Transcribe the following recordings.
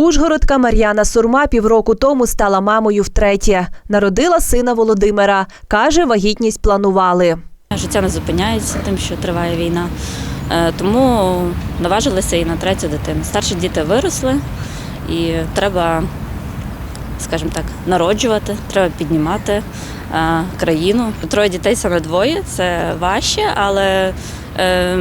Ужгородка Мар'яна Сурма півроку тому стала мамою втретє. Народила сина Володимира. Каже, вагітність планували. Життя не зупиняється тим, що триває війна. Е, Тому наважилися і на третю дитину. Старші діти виросли, і треба, скажімо так, народжувати, треба піднімати е, країну. Троє дітей саме двоє це важче, але е,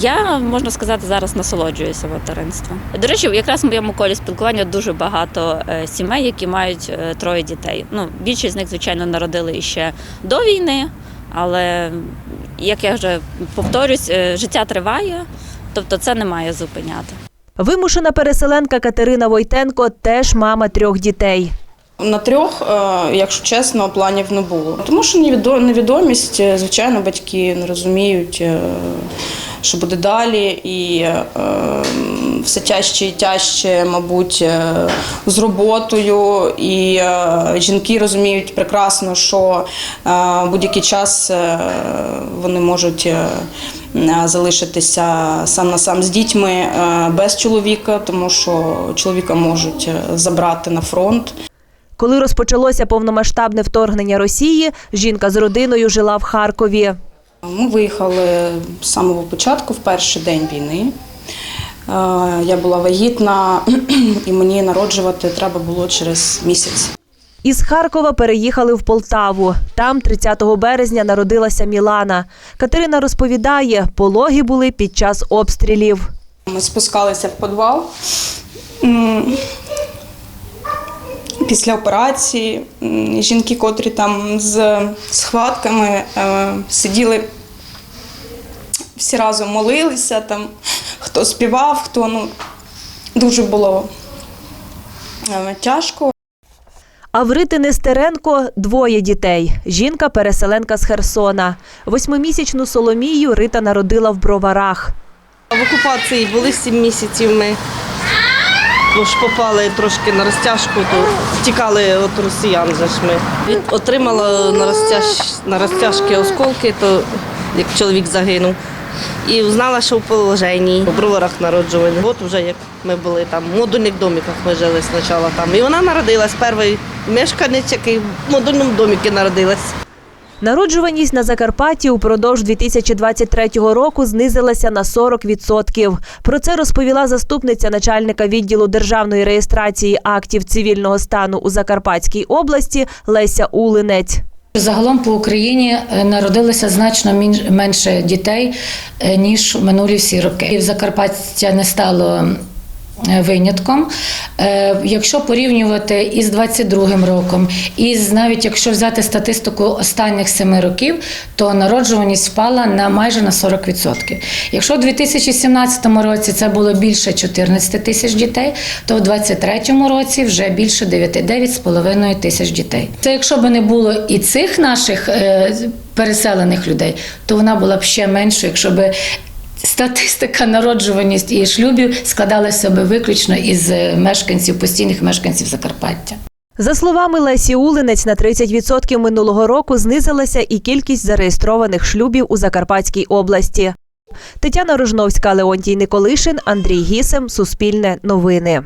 я можна сказати зараз насолоджуюся материнством. До речі, якраз в моєму колі спілкування дуже багато е, сімей, які мають троє дітей. Ну, більшість з них, звичайно, народили іще до війни. Але як я вже повторюсь, життя триває, тобто це не має зупиняти. Вимушена переселенка Катерина Войтенко теж мама трьох дітей. На трьох, е, якщо чесно, планів не було. Тому що невідо- невідомість, е, звичайно, батьки не розуміють, е, що буде далі, і все тяжче і тяжче, мабуть, з роботою. І жінки розуміють прекрасно, що будь-який час вони можуть. Залишитися сам на сам з дітьми без чоловіка, тому що чоловіка можуть забрати на фронт. Коли розпочалося повномасштабне вторгнення Росії, жінка з родиною жила в Харкові. Ми виїхали з самого початку, в перший день війни. Е, Я була вагітна, і мені народжувати треба було через місяць. Із Харкова переїхали в Полтаву. Там 30 березня народилася Мілана. Катерина розповідає, пологи були під час обстрілів. Ми спускалися в підвал. Після операції жінки, котрі там з схватками е, сиділи, всі разом молилися, там, хто співав, хто ну, дуже було е, тяжко. А в Рити Нестеренко двоє дітей. Жінка переселенка з Херсона. Восьмимісячну Соломію Рита народила в Броварах. В окупації були сім місяців. Ми ну, ж попали трошки на розтяжку, то втікали від росіян. ж ми. Отримала на, розтяж, на розтяжки осколки, то як чоловік загинув. І знала, що в положенні, в броварах народжувані. От вже як ми були там, в модульних домиках ми жили спочатку там. І вона народилась, перший мешканець, який в модульному доміку народилась. Народжуваність на Закарпатті упродовж 2023 року знизилася на 40%. Про це розповіла заступниця начальника відділу державної реєстрації актів цивільного стану у Закарпатській області Леся Улинець. Загалом по Україні е, народилося значно менше дітей е, ніж минулі всі роки. І в Закарпаття не стало винятком. Е, Якщо порівнювати із 22 роком, і навіть якщо взяти статистику останніх семи років, то народжуваність впала на майже на 40%. Якщо у 2017 році це було більше 14 тисяч дітей, то в 2023 році вже більше 9 9,5 тисяч дітей. Це якщо б не було і цих наших е, переселених людей, то вона була б ще меншою, якщо б статистика народжуваність і шлюбів складалася себе виключно із е, мешканців, постійних мешканців Закарпаття. За словами Лесі Улинець, на 30% минулого року знизилася і кількість зареєстрованих шлюбів у Закарпатській області. Тетяна Рожновська, Леонтій Николишин, Андрій Гісем, Суспільне новини.